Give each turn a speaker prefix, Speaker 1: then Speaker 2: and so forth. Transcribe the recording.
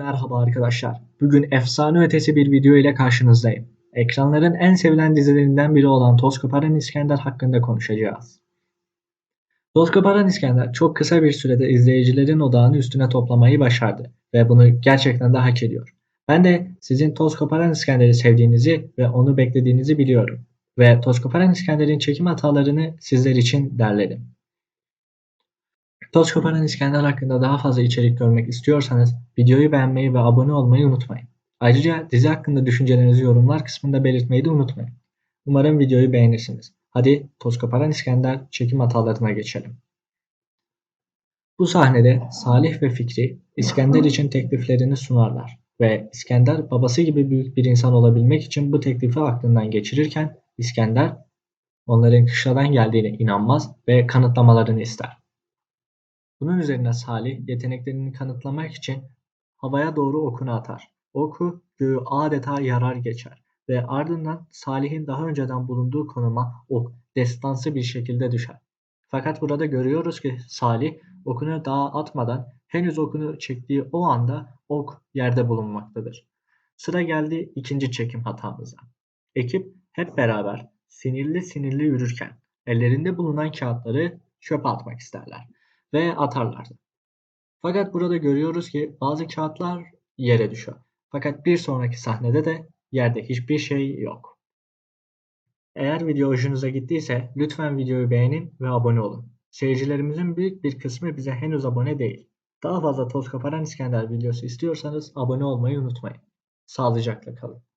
Speaker 1: Merhaba arkadaşlar. Bugün efsane ötesi bir video ile karşınızdayım. Ekranların en sevilen dizilerinden biri olan Toz Koparan İskender hakkında konuşacağız. Toz Koparan İskender çok kısa bir sürede izleyicilerin odağını üstüne toplamayı başardı ve bunu gerçekten de hak ediyor. Ben de sizin Toz Koparan İskender'i sevdiğinizi ve onu beklediğinizi biliyorum. Ve Toz Koparan İskender'in çekim hatalarını sizler için derledim. Toz İskender hakkında daha fazla içerik görmek istiyorsanız videoyu beğenmeyi ve abone olmayı unutmayın. Ayrıca dizi hakkında düşüncelerinizi yorumlar kısmında belirtmeyi de unutmayın. Umarım videoyu beğenirsiniz. Hadi Toz İskender çekim hatalarına geçelim. Bu sahnede Salih ve Fikri İskender için tekliflerini sunarlar ve İskender babası gibi büyük bir insan olabilmek için bu teklifi aklından geçirirken İskender onların kışladan geldiğine inanmaz ve kanıtlamalarını ister. Bunun üzerine Salih yeteneklerini kanıtlamak için havaya doğru okunu atar. Oku göğü adeta yarar geçer ve ardından Salih'in daha önceden bulunduğu konuma ok destansı bir şekilde düşer. Fakat burada görüyoruz ki Salih okunu dağa atmadan henüz okunu çektiği o anda ok yerde bulunmaktadır. Sıra geldi ikinci çekim hatamıza. Ekip hep beraber sinirli sinirli yürürken ellerinde bulunan kağıtları çöpe atmak isterler ve atarlardı. Fakat burada görüyoruz ki bazı kağıtlar yere düşüyor. Fakat bir sonraki sahnede de yerde hiçbir şey yok. Eğer video hoşunuza gittiyse lütfen videoyu beğenin ve abone olun. Seyircilerimizin büyük bir kısmı bize henüz abone değil. Daha fazla toz kaparan İskender videosu istiyorsanız abone olmayı unutmayın. Sağlıcakla kalın.